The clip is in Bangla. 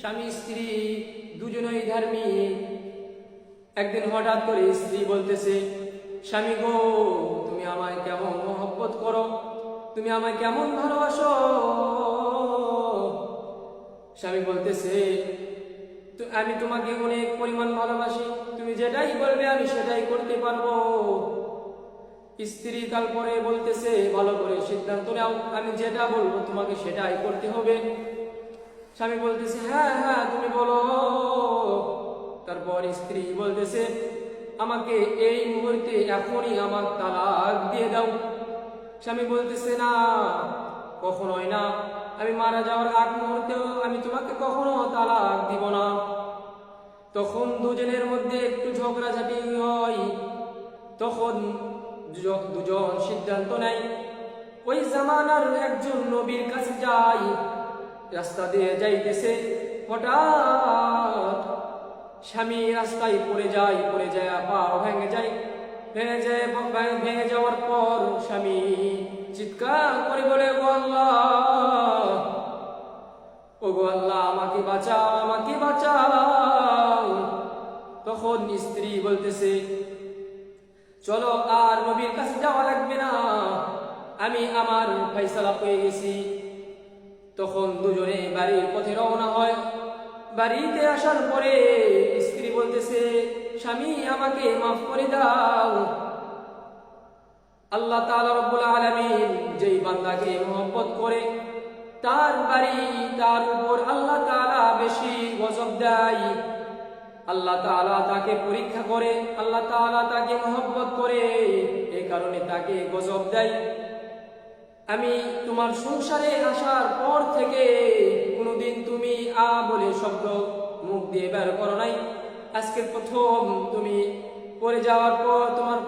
স্বামী, স্ত্রী, দুজনই ধার্মিক একদিন হঠাৎ করে স্ত্রী বলতেছে, স্বামী গো, তুমি আমায় কেমন মহব্বত করো? তুমি আমায় কেমন ভালোবাসো? স্বামী বলতেছে আমি তোমাকে অনেক পরিমাণ ভালোবাসি। তুমি যেটাই বলবে আমি সেটাই করতে পারব। স্ত্রী তারপরে বলতেছে, ভালো করে সিদ্ধান্ত নাও। আমি যেটা বলব তোমাকে সেটাই করতে হবে। স্বামী বলতেছে হ্যাঁ হ্যাঁ তুমি বলো। তারপর স্ত্রী বলতেছে, আমাকে এই মুহূর্তে এখনই আমার তালাক দিয়ে দাও। স্বামী বলতেছে, না, কখনোই না। আমি মারা যাওয়ার আগ মুহূর্তেও আমি তোমাকে কখনো তালাক দিব না। তখন দুজনের মধ্যে একটু ঝগড়াঝাটি হয়। তখন দুজন সিদ্ধান্ত নেয়, ওই জামানার একজন নবীর কাছে যাই রাস্তা দিয়ে যাইতেছে, হঠাৎ স্বামী রাস্তায় পড়ে যায় পড়ে যায় পা ভেঙে যায়। ভেঙে যায়, ভেঙে- যাওয়ার পর স্বামী চিৎকার করে বলে গো ও গো আমাকে বাঁচাও আমাকে বাঁচাও। তখন স্ত্রী বলতেছে, চলো, আর নবীর কাছে যাওয়া লাগবে না। আমি আমার ফয়সালা পেয়ে গেছি। তখন দুজনে বাড়ির পথে রওনা হয়। বাড়িতে আসার পরে স্ত্রী বলতেছে, স্বামী, আমাকে মাফ করে দাও। আল্লাহ আলামিন যেই বান্দাকে মহব্বত করে, তার বাড়ি, তার উপর আল্লাহ বেশি গজব দেয়। আল্লাহ তাআলা তাকে পরীক্ষা করে, আল্লাহ তাআলা তাকে মহব্বত করে এই কারণে তাকে গজব দেয়। আমি তোমার সংসারে আসার পর থেকে কোনোদিন তুমি আ বলে শব্দ মুখ দিয়ে বের করো নাই। আজকের প্রথম তুমি পরে যাওয়ার পর তোমার